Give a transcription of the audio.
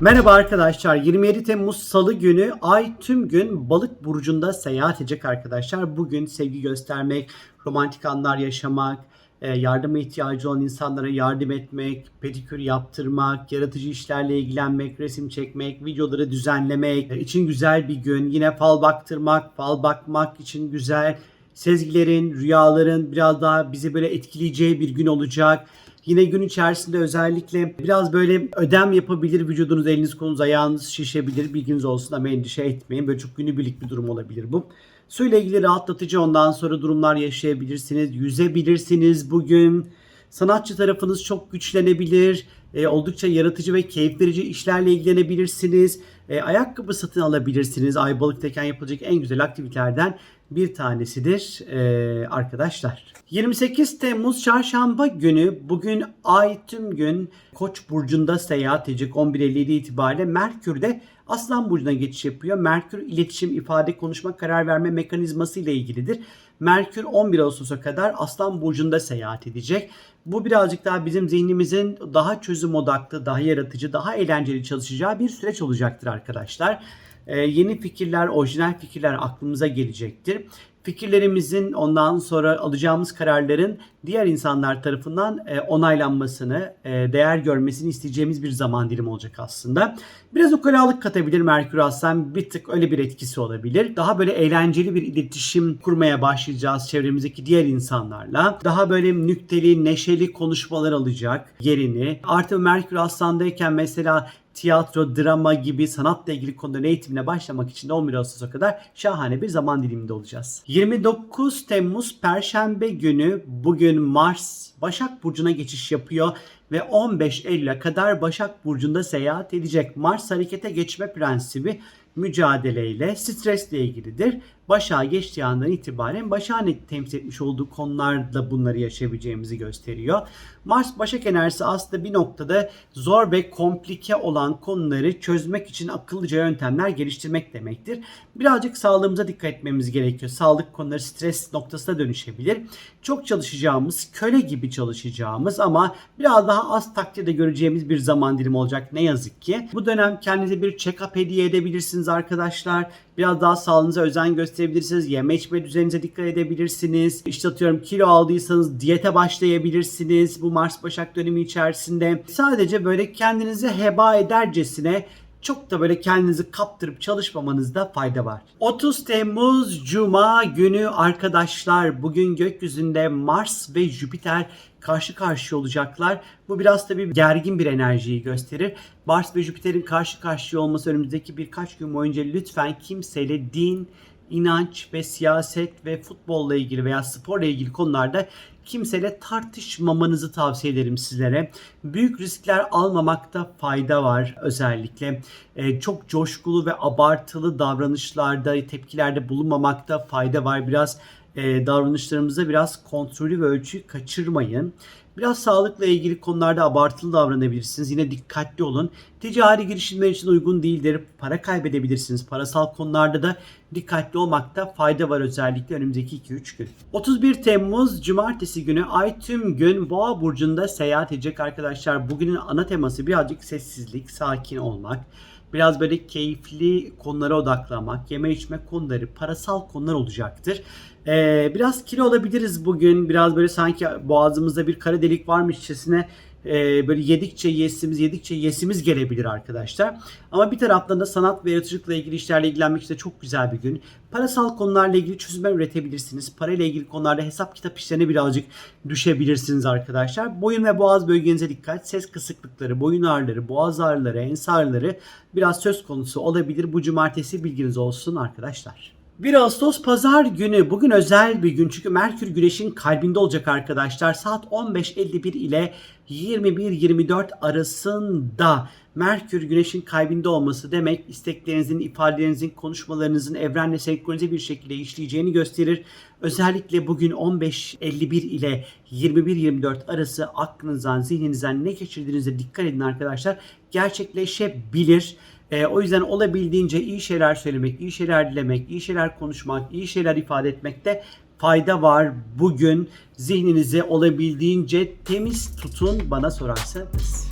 Merhaba arkadaşlar. 27 Temmuz Salı günü ay tüm gün balık burcunda seyahat edecek arkadaşlar. Bugün sevgi göstermek, romantik anlar yaşamak, e, yardıma ihtiyacı olan insanlara yardım etmek, pedikür yaptırmak, yaratıcı işlerle ilgilenmek, resim çekmek, videoları düzenlemek e, için güzel bir gün. Yine fal baktırmak, fal bakmak için güzel. Sezgilerin, rüyaların biraz daha bizi böyle etkileyeceği bir gün olacak. Yine gün içerisinde özellikle biraz böyle ödem yapabilir vücudunuz, eliniz, kolunuz, ayağınız şişebilir. Bilginiz olsun ama endişe etmeyin. Böyle çok günübirlik bir durum olabilir bu. Suyla ilgili rahatlatıcı ondan sonra durumlar yaşayabilirsiniz. Yüzebilirsiniz bugün. Sanatçı tarafınız çok güçlenebilir. E, oldukça yaratıcı ve keyif verici işlerle ilgilenebilirsiniz. E, ayakkabı satın alabilirsiniz. Aybalık'tayken yapılacak en güzel aktivitelerden bir tanesidir e, arkadaşlar. 28 Temmuz Çarşamba günü bugün ay tüm gün Koç burcunda seyahat edecek 11.57 itibariyle Merkür de Aslan burcuna geçiş yapıyor. Merkür iletişim, ifade, konuşma, karar verme mekanizması ile ilgilidir. Merkür 11 Ağustos'a kadar Aslan burcunda seyahat edecek. Bu birazcık daha bizim zihnimizin daha çözüm odaklı, daha yaratıcı, daha eğlenceli çalışacağı bir süreç olacaktır arkadaşlar. Ee, yeni fikirler, orijinal fikirler aklımıza gelecektir. Fikirlerimizin ondan sonra alacağımız kararların diğer insanlar tarafından e, onaylanmasını, e, değer görmesini isteyeceğimiz bir zaman dilimi olacak aslında. Biraz ukalalık katabilir Merkür Aslan. Bir tık öyle bir etkisi olabilir. Daha böyle eğlenceli bir iletişim kurmaya başlayacağız çevremizdeki diğer insanlarla. Daha böyle nükteli, neşeli konuşmalar alacak yerini. Artı Merkür Aslan'dayken mesela tiyatro, drama gibi sanatla ilgili konuların eğitimine başlamak için de 11 Ağustos'a kadar şahane bir zaman diliminde olacağız. 29 Temmuz Perşembe günü bugün Mars Başak Burcu'na geçiş yapıyor ve 15 Eylül'e kadar Başak Burcu'nda seyahat edecek. Mars harekete geçme prensibi mücadeleyle, stresle ilgilidir. Başak'a geçtiği andan itibaren Başak'ın temsil etmiş olduğu konularda bunları yaşayabileceğimizi gösteriyor. Mars Başak enerjisi aslında bir noktada zor ve komplike olan konuları çözmek için akıllıca yöntemler geliştirmek demektir. Birazcık sağlığımıza dikkat etmemiz gerekiyor. Sağlık konuları stres noktasına dönüşebilir. Çok çalışacağımız, köle gibi çalışacağımız ama biraz daha az takdirde göreceğimiz bir zaman dilimi olacak ne yazık ki. Bu dönem kendinize bir check-up hediye edebilirsiniz arkadaşlar. Biraz daha sağlığınıza özen gösterebilirsiniz. Yeme içme düzeninize dikkat edebilirsiniz. İşte atıyorum kilo aldıysanız diyete başlayabilirsiniz bu Mars Başak dönemi içerisinde. Sadece böyle kendinizi heba edercesine çok da böyle kendinizi kaptırıp çalışmamanızda fayda var. 30 Temmuz Cuma günü arkadaşlar bugün gökyüzünde Mars ve Jüpiter karşı karşıya olacaklar. Bu biraz tabii gergin bir enerjiyi gösterir. Mars ve Jüpiter'in karşı karşıya olması önümüzdeki birkaç gün boyunca lütfen kimseyle din, inanç ve siyaset ve futbolla ilgili veya sporla ilgili konularda kimseyle tartışmamanızı tavsiye ederim sizlere. Büyük riskler almamakta fayda var özellikle. Ee, çok coşkulu ve abartılı davranışlarda, tepkilerde bulunmamakta fayda var. Biraz e, davranışlarımızda biraz kontrolü ve ölçüyü kaçırmayın. Biraz sağlıkla ilgili konularda abartılı davranabilirsiniz. Yine dikkatli olun. Ticari girişimler için uygun değildir. Para kaybedebilirsiniz. Parasal konularda da dikkatli olmakta fayda var özellikle önümüzdeki 2-3 gün. 31 Temmuz Cumartesi günü Ay tüm gün Boğa burcunda seyahat edecek arkadaşlar. Bugünün ana teması birazcık sessizlik, sakin olmak. Biraz böyle keyifli konulara odaklamak, yeme içme konuları, parasal konular olacaktır. Ee, biraz kilo olabiliriz bugün. Biraz böyle sanki boğazımızda bir kara delik varmışçasına e, böyle yedikçe yesimiz, yedikçe yesimiz gelebilir arkadaşlar. Ama bir taraftan da sanat ve yaratıcılıkla ilgili işlerle ilgilenmek için de çok güzel bir gün. Parasal konularla ilgili çözümler üretebilirsiniz. Parayla ilgili konularda hesap kitap işlerine birazcık düşebilirsiniz arkadaşlar. Boyun ve boğaz bölgenize dikkat. Ses kısıklıkları, boyun ağrıları, boğaz ağrıları, ens ağrıları biraz söz konusu olabilir. Bu cumartesi bilginiz olsun arkadaşlar. 1 Ağustos pazar günü bugün özel bir gün çünkü Merkür Güneş'in kalbinde olacak arkadaşlar. Saat 15.51 ile 21.24 arasında Merkür Güneş'in kalbinde olması demek isteklerinizin, ifadelerinizin, konuşmalarınızın evrenle senkronize bir şekilde işleyeceğini gösterir. Özellikle bugün 15.51 ile 21.24 arası aklınızdan, zihninizden ne geçirdiğinize dikkat edin arkadaşlar. Gerçekleşebilir. E, o yüzden olabildiğince iyi şeyler söylemek, iyi şeyler dilemek, iyi şeyler konuşmak, iyi şeyler ifade etmekte fayda var. Bugün zihninizi olabildiğince temiz tutun bana sorarsanız.